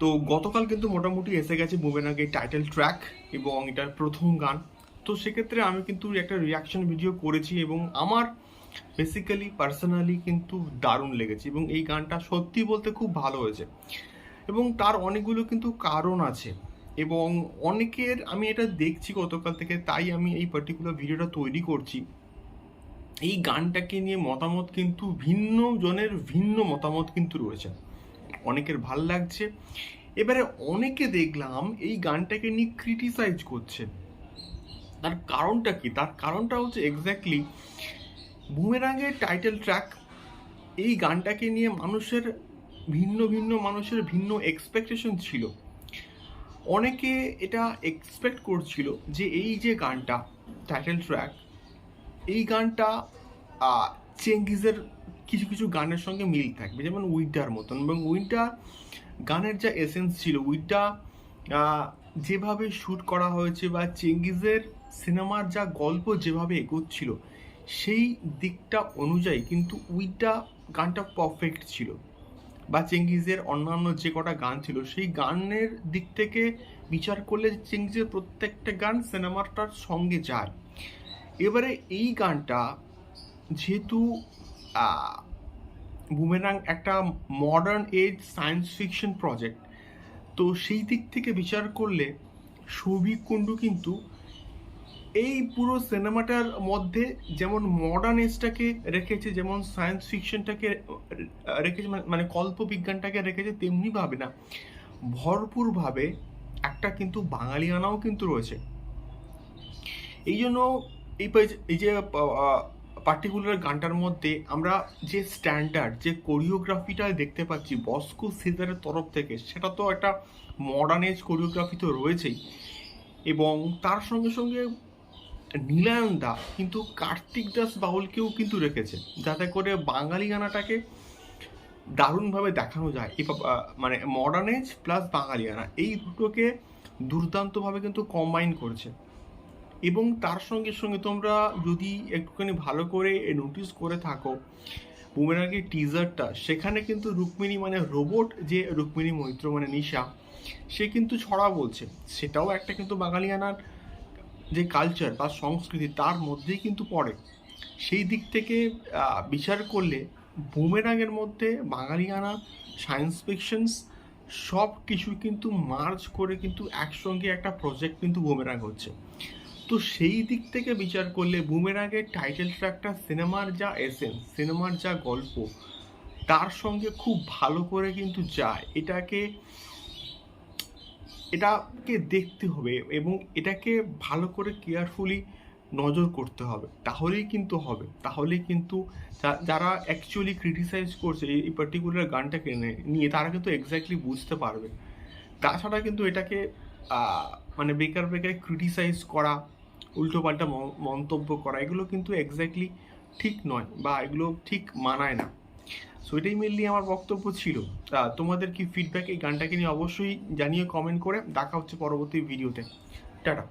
তো গতকাল কিন্তু মোটামুটি এসে গেছে বুমেরাঙ্গের টাইটেল ট্র্যাক এবং এটার প্রথম গান। তো সেক্ষেত্রে আমি কিন্তু একটা রিয়াকশন ভিডিও করেছি এবং আমার বেসিক্যালি পার্সোনালি কিন্তু দারুণ লেগেছে এবং এই গানটা সত্যি বলতে খুব ভালো হয়েছে। এবং তার অনেকগুলো কিন্তু কারণ আছে এবং অনেকের আমি এটা দেখছি গতকাল থেকে, তাই আমি এই পার্টিকুলার ভিডিওটা তৈরি করছি। এই গানটাকে নিয়ে মতামত কিন্তু ভিন্ন জনের ভিন্ন মতামত কিন্তু রয়েছে। অনেকের ভালো লাগছে। এবারে অনেকে দেখলাম এই গানটাকে নিয়ে ক্রিটিসাইজ করছে। তার কারণটা কি? তার কারণটা হচ্ছে এক্স্যাক্টলি বুমেরাঙ্গের টাইটেল ট্র্যাক এই গানটাকে নিয়ে মানুষের ভিন্ন ভিন্ন মানুষের ভিন্ন এক্সপেকটেশন ছিল। অনেকে এটা এক্সপেক্ট করছিল যে এই যে গানটা টাইটেল ট্র্যাক এই গানটা চেঙ্গিজের কিছু কিছু গানের সঙ্গে মিল থাকবে, যেমন উইন্টার মতন। এবং উইন্টার গানের যা এসেন্স ছিল উইন্টার যেভাবে শ্যুট করা হয়েছে বা চেঙ্গিজের সিনেমার যা গল্প যেভাবে এগোচ্ছিল, সেই দিকটা অনুযায়ী কিন্তু উইটা গানটা পারফেক্ট ছিল। বা চেঙ্গিজের অন্যান্য যে কটা গান ছিল, সেই গানের দিক থেকে বিচার করলে চেঙ্গিজের প্রত্যেকটা গান সিনেমাটার সঙ্গে যায়। এবারে এই গানটা, যেহেতু বুমেরাং একটা modern age science fiction project তো সেই দিক থেকে বিচার করলে সৌভিক কুণ্ডু কিন্তু এই পুরো সিনেমাটার মধ্যে যেমন মডার্ন এজটাকে রেখেছে, যেমন সায়েন্স ফিকশনটাকে রেখেছে, মানে- মানে কল্পবিজ্ঞানটাকে রেখেছে, তেমনিভাবে না, ভরপুরভাবে একটা কিন্তু বাঙালিয়ানাও কিন্তু রয়েছে। এই জন্য এই এই যে পার্টিকুলার গানটার মধ্যে আমরা যে স্ট্যান্ডার্ড যে কোরিওগ্রাফিটা দেখতে পাচ্ছি বস্কো সিজারের তরফ থেকে, সেটা তো একটা মডার্ন এজ কোরিওগ্রাফি তো রয়েছেই। এবং তার সঙ্গে সঙ্গে নীলায়ন দা কিন্তু কার্তিক দাস বাউলকেও কিন্তু রেখেছে, যাতে করে বাঙালি গানাটাকে দারুণভাবে দেখানো যায়। মানে মডার্ন এজ প্লাস বাঙালিয়ানা এই দুটোকে দুর্দান্তভাবে কিন্তু কম্বাইন করছে। এবং তার সঙ্গে সঙ্গে তোমরা যদি একটুখানি ভালো করে নোটিস করে থাকো বুমেরাগের টিজারটা সেখানে কিন্তু রুক্মিণী মানে রোবট যে রুক্মিণী মৈত্র মানে নিশা, সে কিন্তু ছড়া বলছে। সেটাও একটা কিন্তু বাঙালিয়ানার যে কালচার বা সংস্কৃতি, তার মধ্যেই কিন্তু পড়ে। সেই দিক থেকে বিচার করলে বুমেরাঙের মধ্যে বাঙালিয়ানা সায়েন্স ফিকশনস সব কিছু কিন্তু মার্জ করে কিন্তু একসঙ্গে একটা প্রজেক্ট কিন্তু বুমেরাং হচ্ছে। তো সেই দিক থেকে বিচার করলে বুমেরাগের টাইটেল ট্র্যাকটা সিনেমার যা এসেন্স সিনেমার যা গল্প, তার সঙ্গে খুব ভালো করে কিন্তু যায়। এটাকে এটাকে দেখতে হবে এবং এটাকে ভালো করে কেয়ারফুলি নজর করতে হবে। তাহলেই কিন্তু হবে। তাহলেই কিন্তু যারা অ্যাকচুয়ালি ক্রিটিসাইজ করছে, এই- পার্টিকুলার গানটাকে নিয়ে তারা কিন্তু এক্স্যাক্টলি বুঝতে পারবে। তাছাড়া কিন্তু এটাকে মানে বেকার বেকার ক্রিটিসাইজ করা উল্টোপাল্টা মন্তব্য করা, এগুলো কিন্তু এক্স্যাক্টলি ঠিক নয় বা এগুলো ঠিক মানায় না। সো এটাই মেনলি আমার বক্তব্য ছিল। তা তোমাদের কি ফিডব্যাক এই গানটাকে নিয়ে অবশ্যই জানিয়ে কমেন্ট করে। দেখা হচ্ছে পরবর্তী ভিডিওতে টাটা।